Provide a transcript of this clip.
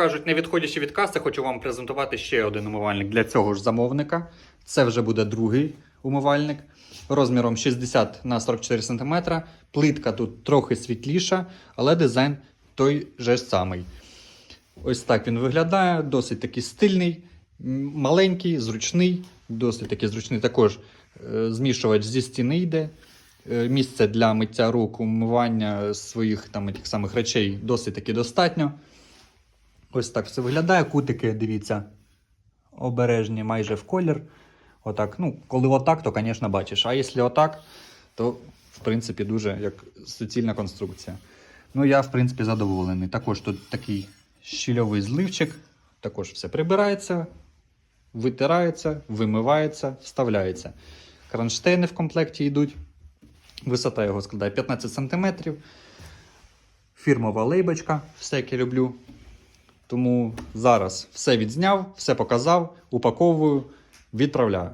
Кажуть, не відходячи від каси, хочу вам презентувати ще один умивальник для цього ж замовника. Це вже буде другий умивальник розміром 60 на 44 см. Плитка тут трохи світліша, але дизайн той же самий. Ось так він виглядає, досить такий стильний, маленький, зручний, досить такий зручний. Також е, змішувач зі стіни йде. Е, Місце для миття рук, умивання своїх там тих самих речей досить таки достатньо. Ось так все виглядає. Кутики, дивіться, обережні майже в колір. Отак. Ну, коли отак, то, звісно, бачиш. А якщо отак, то в принципі дуже як суцільна конструкція. Ну, я, в принципі, задоволений. Також тут такий щільовий зливчик. Також все прибирається, витирається, вимивається, вставляється. Кронштейни в комплекті йдуть. Висота його складає 15 см. Фірмова лейбочка, все як я люблю. Тому зараз все відзняв, все показав, упаковую, відправляю.